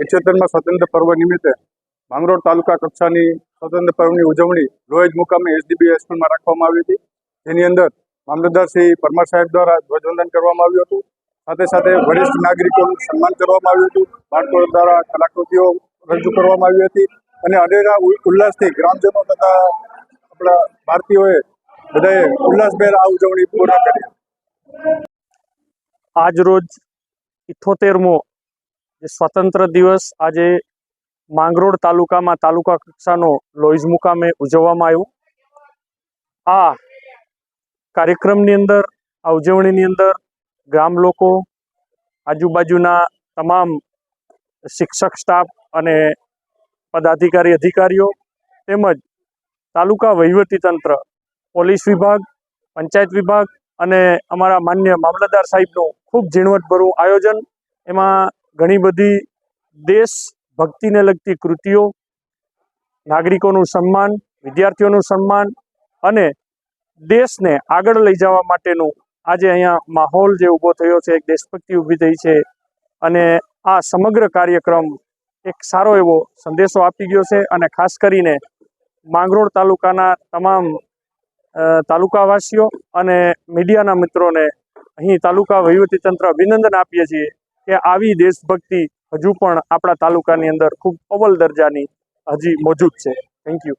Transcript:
એકોતેરમાં સ્વતંત્ર પર્વ નિમિત્તે માંગરોળ તાલુકા કક્ષાની સ્વતંત્ર પર્વની ઉજવણી રોજ મુકામે એસડીબી હાઈસ્કૂલમાં રાખવામાં આવી હતી. જેની અંદર મામલતદાર શ્રી પરમાર સાહેબ દ્વારા ધ્વજવંદન કરવામાં આવ્યું હતું. સાથે સાથે વરિષ્ઠ નાગરિકોનું સન્માન કરવામાં આવ્યું હતું. બાળકો દ્વારા કલાકૃતિઓ રજૂ કરવામાં આવી હતી. અને અનેરા ઉલ્લાસથી ગ્રામજનો તથા આપણા ભારતીયોએ બધાએ ઉલ્લાસભેર આ ઉજવણી પૂર્ણ કરી. આજ રોજ ઇઠોતેરમો સ્વતંત્ર દિવસ આજે માંગરોળ તાલુકામાં તાલુકા કક્ષાનો લોઈઝ મુકામે ઉજવવામાં આવ્યો. આ કાર્યક્રમની અંદર, આ ઉજવણીની અંદર ગામ લોકો, આજુબાજુના તમામ શિક્ષક સ્ટાફ અને પદાધિકારી, અધિકારીઓ તેમજ તાલુકા વહીવટીતંત્ર, પોલીસ વિભાગ, પંચાયત વિભાગ અને અમારા માન્ય મામલતદાર સાહેબનું ખૂબ ઝીણવટભરું આયોજન. એમાં ઘણી બધી દેશ ભક્તિને લગતી કૃતિઓ, નાગરિકોનું સન્માન, વિદ્યાર્થીઓનું સન્માન અને દેશને આગળ લઈ જવા માટેનું આજે અહીંયા માહોલ જે ઊભો થયો છે, એક દેશભક્તિ ઊભી થઈ છે અને આ સમગ્ર કાર્યક્રમ એક સારો એવો સંદેશો આપી ગયો છે અને ખાસ કરીને માંગરોળ તાલુકાના તમામ તાલુકાવાસીઓ અને મીડિયાના મિત્રોને અહીં તાલુકા વહીવટીતંત્ર અભિનંદન આપીએ છીએ. કે આવી દેશભક્તિ હજુ પણ આપણા તાલુકાની અંદર ખૂબ અવ્વલ દરજાની હજી મોજૂદ છે. Thank you